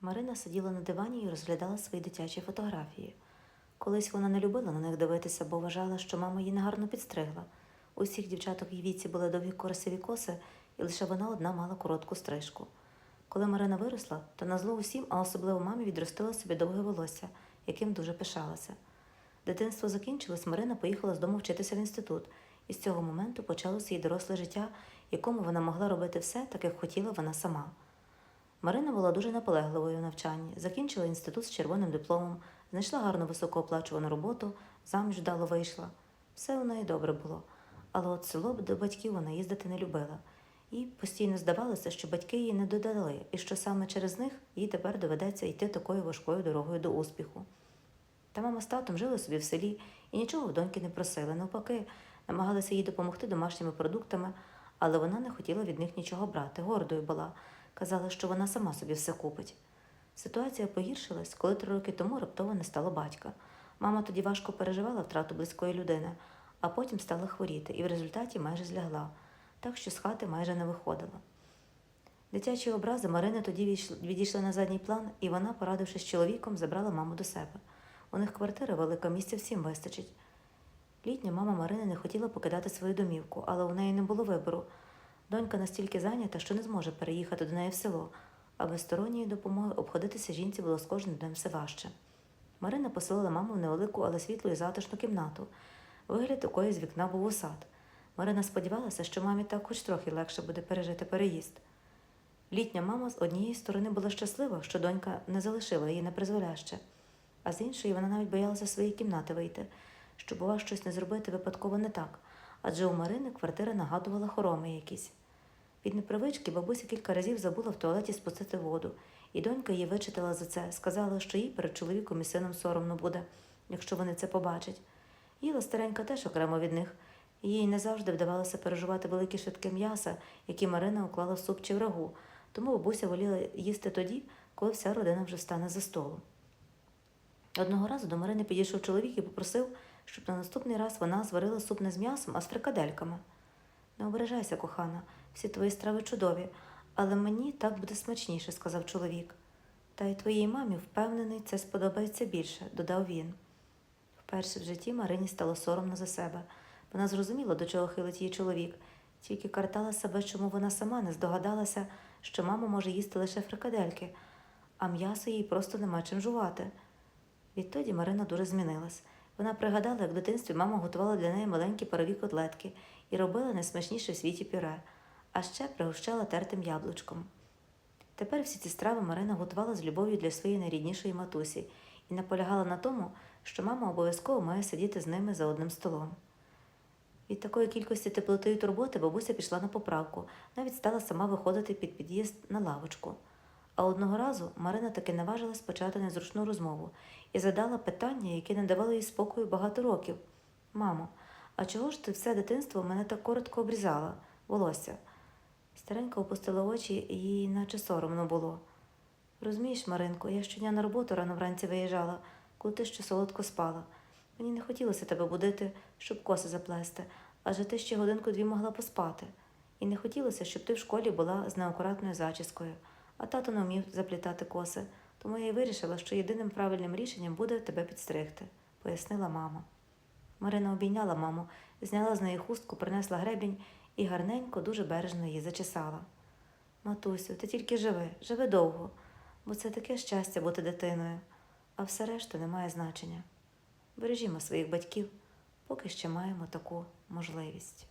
Марина сиділа на дивані і розглядала свої дитячі фотографії. Колись вона не любила на них дивитися, бо вважала, що мама її негарно підстригла. У всіх дівчаток її віці були довгі красиві коси, і лише вона одна мала коротку стрижку. Коли Марина виросла, то на зло усім, а особливо мамі, відростила собі довге волосся, яким дуже пишалася. Дитинство закінчилось, Марина поїхала з дому вчитися в інститут, і з цього моменту почалося її доросле життя, якому вона могла робити все, так як хотіла вона сама. Марина була дуже наполегливою в навчанні, закінчила інститут з червоним дипломом, знайшла гарну високооплачувану роботу, заміж вдало вийшла. Все у неї добре було. Але от село до батьків вона їздити не любила. Їй постійно здавалося, що батьки її не додали, і що саме через них їй тепер доведеться йти такою важкою дорогою до успіху. Та мама з татом жили собі в селі і нічого в доньки не просили. Навпаки, намагалися їй допомогти домашніми продуктами, але вона не хотіла від них нічого брати, гордою була. Казала, що вона сама собі все купить. Ситуація погіршилась, коли три роки тому раптово не стало батька. Мама тоді важко переживала втрату близької людини, а потім стала хворіти і в результаті майже злягла, так що з хати майже не виходила. Дитячі образи Марини тоді відійшли- на задній план, і вона, порадившись з чоловіком, забрала маму до себе. У них квартира велика, місця всім вистачить. Літня мама Марини не хотіла покидати свою домівку, але у неї не було вибору. Донька настільки зайнята, що не зможе переїхати до неї в село, а без сторонньої допомоги обходитися жінці було з кожним днем все важче. Марина поселила маму в невелику, але світлу і затишну кімнату. Вигляд якої з вікна був у сад. Марина сподівалася, що мамі так хоч трохи легше буде пережити переїзд. Літня мама з однієї сторони була щаслива, що донька не залишила її на призволяще, а з іншої вона навіть боялася своєї кімнати вийти, щоб бува щось не зробити випадково не так, адже у Марини квартира нагадувала хороми якісь. Від непривички бабуся кілька разів забула в туалеті спустити воду, і донька її вичитала за це, сказала, що їй перед чоловіком і сином соромно буде, якщо вони це побачать. Їла старенька теж окремо від них, їй не завжди вдавалося переживати великі швидки м'яса, які Марина уклала в суп чи в рагу, тому бабуся воліла їсти тоді, коли вся родина вже встане за столу. Одного разу до Марини підійшов чоловік і попросив, щоб на наступний раз вона зварила суп не з м'ясом, а з фрикадельками. Не ображайся, кохана, всі твої страви чудові, але мені так буде смачніше, сказав чоловік. Та й твоїй мамі, впевнений, це сподобається більше, додав він. Вперше в житті Марині стало соромно за себе. Вона зрозуміла, до чого хилить її чоловік, тільки картала себе, чому вона сама не здогадалася, що мама може їсти лише фрикадельки, а м'ясо їй просто нема чим жувати. Відтоді Марина дуже змінилась. Вона пригадала, як в дитинстві мама готувала для неї маленькі парові котлетки і робила найсмачніше в світі пюре, а ще пригощала тертим яблучком. Тепер всі ці страви Марина готувала з любов'ю для своєї найріднішої матусі і наполягала на тому, що мама обов'язково має сидіти з ними за одним столом. Від такої кількості теплоти і турботи бабуся пішла на поправку, навіть стала сама виходити під під'їзд на лавочку. А одного разу Марина таки наважилась почати незручну розмову і задала питання, яке не давало їй спокою багато років. Мамо, а чого ж ти все дитинство мене так коротко обрізала, волосся? Старенька опустила очі, їй наче соромно було. Розумієш, Маринко, я щодня на роботу рано вранці виїжджала, коли ти ще солодко спала. Мені не хотілося тебе будити, щоб коси заплести, адже ти ще годинку-дві могла поспати. І не хотілося, щоб ти в школі була з неакуратною зачіскою, а тато не вмів заплітати коси, тому я й вирішила, що єдиним правильним рішенням буде тебе підстригти, пояснила мама. Марина обійняла маму, зняла з неї хустку, принесла гребінь і гарненько, дуже бережно її зачесала. Матусю, ти тільки живи, живи довго, бо це таке щастя бути дитиною, а все решта не має значення. Бережімо своїх батьків, поки ще маємо таку можливість.